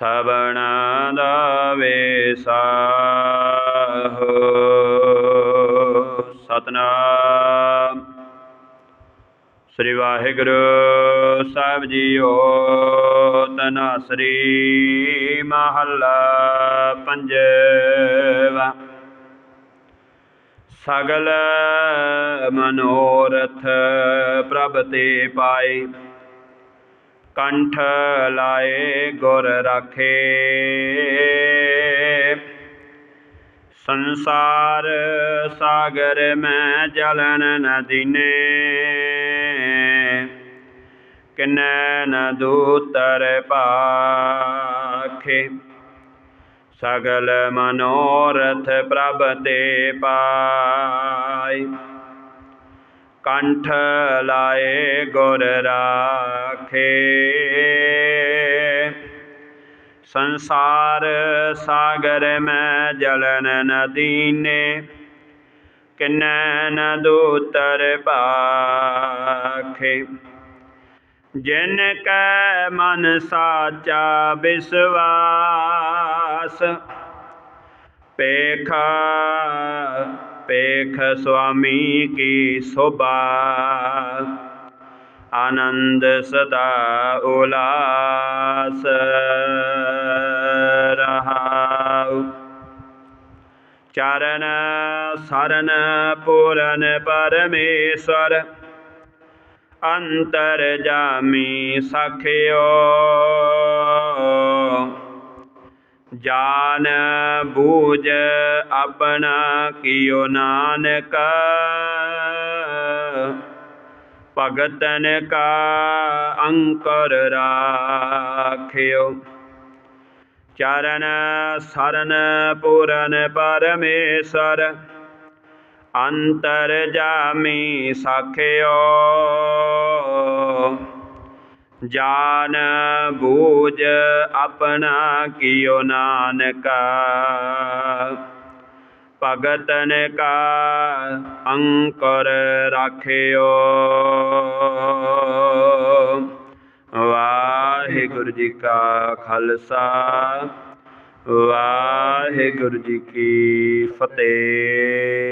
ਸਬਣਾ ਦਾ ਵੇਸਾਹੋ ਸਤਨਾਮ। ਸ੍ਰੀ ਵਾਹਿਗੁਰੂ ਸਾਹਿਬ ਜੀਓ, ਤਨਾਸਰੀ ਮਹੱਲਾ ਪੰਜਵਾ। ਸਗਲ ਮਨੋਰਥ ਪ੍ਰਭ ਤੇ ਪਾਏ। ਕੰਠ ਲਾਏ ਗੁਰ ਰਾਖੇ। ਸੰਸਾਰ ਸਾਗਰ ਮੈਂ ਜਲਨ ਨ ਦੀਨੇ। ਕਿਨੈ ਨ ਦੂਤਰ ਪਾਖੇ। ਸਗਲ ਮਨੋਰਥ ਪ੍ਰਭ ਤੇ ਪਾਈ ਕੰਠ ਲਾਏ ਗੁਰ ਰਾਖੇ। ਸੰਸਾਰ ਸਾਗਰ ਮੈਂ ਜਲਨ ਨਦੀਨੇ ਕਿਨੈ ਨ ਦੂਤਰ ਪਾਖੇ। ਜਿਨ ਕੈ ਮਨ ਸਾਚਾ ਵਿਸਵਾਸ, ਪੇਖਾ ਪੇਖ ਸੁਆਮੀ ਕੀ ਸੋਭਾ। ਆਨੰਦ ਸਦਾ ਉਲਾਸ ਰਹਾਉ। ਚਰਨ ਸਰਨ ਪੂਰਨ ਪਰਮੇਸ਼ਰ ਅੰਤਰ ਜਾਮੀ ਸਖਿਓ। ਜਾਨ ਬੂਝ ਆਪਣਾ ਕੀਓ ਨਾਨਕ। ਭਗਤਨ ਕਾ ਅੰਕਰ ਰਾਖਿਓ। ਚਰਨ ਸਰਨ ਪੂਰਨ ਪਰਮੇਸ਼ਰ। ਅੰਤਰ ਜਾਮੀ ਸਾਖਿਓ। ਜਾਨ ਬੂਝ ਆਪਣਾ ਕੀਓ ਨਾਨਕਾ। ਭਗਤਨ ਕਾ ਅੰਕਰ ਰਾਖਿਓ। ਵਾਹਿਗੁਰੂ ਜੀ ਕਾ ਖਾਲਸਾ, ਵਾਹਿਗੁਰੂ ਜੀ ਕੀ ਫਤਿਹ।